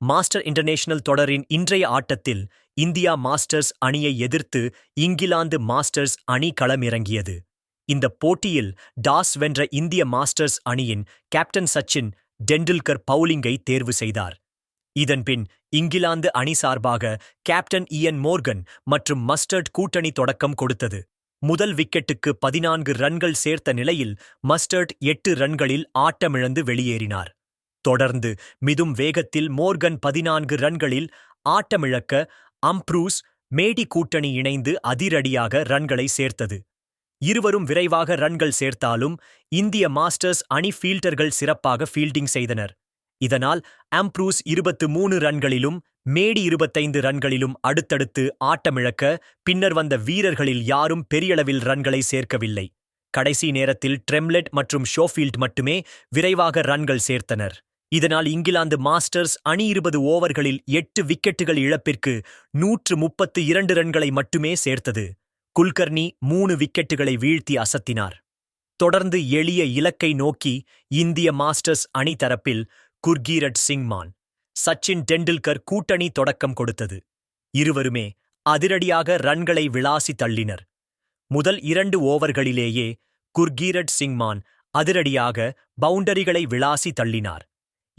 Master international தொடரின் இன்றைய ஆட்டத்தில் இந்தியா மாஸ்டர்ஸ் அணியை எதிர்த்து இங்கிலாந்து மாஸ்டர்ஸ் அணி களமிறங்கியது. இந்த போட்டியில் டாஸ் வென்ற இந்திய மாஸ்டர்ஸ் அணியின் கேப்டன் சச்சின் டெண்டுல்கர் பவுலிங்கை தேர்வு செய்தார். இதன்பின் இங்கிலாந்து அணி சார்பாக கேப்டன் இயன் மோர்கன் மற்றும் மஸ்டர்ட் கூட்டணி தொடக்கம் கொடுத்தது. முதல் விக்கெட்டுக்கு பதினான்கு ரன்கள் சேர்த்த நிலையில் மஸ்டர்ட் எட்டு ரன்களில் ஆட்டமிழந்து வெளியேறினார். தொடர்ந்து மிதும் வேகத்தில் மோர்கன் பதினான்கு ரன்களில் ஆட்டமிழக்க அம்ப்ரூஸ் மேடி கூட்டணி இணைந்து அதிரடியாக ரன்களை சேர்த்தது. இருவரும் விரைவாக ரன்கள் சேர்த்தாலும் இந்திய மாஸ்டர்ஸ் அணி ஃபீல்டர்கள் சிறப்பாக ஃபீல்டிங் செய்தனர். இதனால் அம்ப்ரூஸ் இருபத்து மூணு ரன்களிலும் மேடி இருபத்தைந்து ரன்களிலும் அடுத்தடுத்து ஆட்டமிழக்க பின்னர் வந்த வீரர்களில் யாரும் பெரியளவில் ரன்களை சேர்க்கவில்லை. கடைசி நேரத்தில் ட்ரெம்லெட் மற்றும் ஷோஃபீல்ட் மட்டுமே விரைவாக ரன்கள் சேர்த்தனர். இதனால் இங்கிலாந்து மாஸ்டர்ஸ் அணி இருபது ஓவர்களில் எட்டு விக்கெட்டுகள் இழப்பிற்கு நூற்று முப்பத்து இரண்டு ரன்களை மட்டுமே சேர்த்தது. குல்கர்னி மூணு விக்கெட்டுகளை வீழ்த்தி அசத்தினார். தொடர்ந்து எளிய இலக்கை நோக்கி இந்திய மாஸ்டர்ஸ் அணி தரப்பில் குர்கீரட் சிங்மான் சச்சின் டெண்டுல்கர் கூட்டணி தொடக்கம் கொடுத்தது. இருவருமே அதிரடியாக ரன்களை விளாசி தள்ளினர். முதல் இரண்டு ஓவர்களிலேயே குர்கீரட் சிங்மான் அதிரடியாக பவுண்டரிகளை விளாசி தள்ளினார்.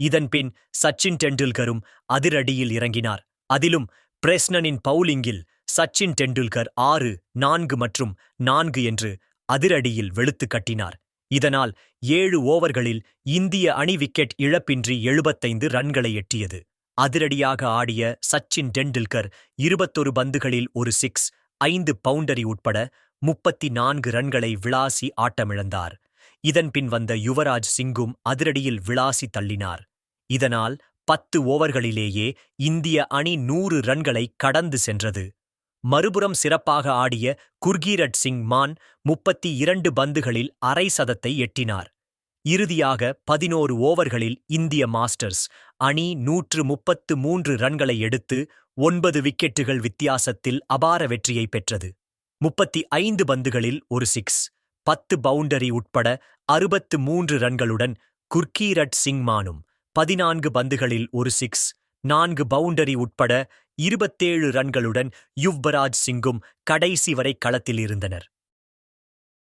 இதன்பின் சச்சின் டெண்டுல்கரும் அதிரடியில் இறங்கினார். அதிலும் பிரெஸ்னனின் பவுலிங்கில் சச்சின் டெண்டுல்கர் ஆறு நான்கு மற்றும் நான்கு என்று அதிரடியில் வெளுத்து கட்டினார். இதனால் ஏழு ஓவர்களில் இந்திய அணி விக்கெட் இழப்பின்றி எழுபத்தைந்து ரன்களை எட்டியது. அதிரடியாக ஆடிய சச்சின் டெண்டுல்கர் இருபத்தொரு பந்துகளில் ஒரு சிக்ஸ் ஐந்து பவுண்டரி உட்பட முப்பத்தி நான்கு ரன்களை விளாசி ஆட்டமிழந்தார். இதன்பின் வந்த யுவராஜ் சிங்கும் அதிரடியில் விளாசி தள்ளினார். இதனால் பத்து ஓவர்களிலேயே இந்திய அணி நூறு ரன்களை கடந்து சென்றது. மறுபுறம் சிறப்பாக ஆடிய குர்கீரட் சிங் மான் முப்பத்தி இரண்டு பந்துகளில் அரை சதத்தை எட்டினார். இறுதியாக பதினோரு ஓவர்களில் இந்திய மாஸ்டர்ஸ் அணி நூற்று முப்பத்து மூன்று ரன்களை எடுத்து ஒன்பது விக்கெட்டுகள் வித்தியாசத்தில் அபார வெற்றியை பெற்றது. முப்பத்தி ஐந்து பந்துகளில் ஒரு சிக்ஸ் பத்து பவுண்டரி உட்பட அறுபத்து மூன்று ரன்களுடன் குர்கீரட் சிங் மானும் பதினான்கு பந்துகளில் ஒரு சிக்ஸ் நான்கு பவுண்டரி உட்பட இருபத்தேழு ரன்களுடன் யுவ்பராஜ் சிங்கும் கடைசி வரை களத்தில் இருந்தனர்.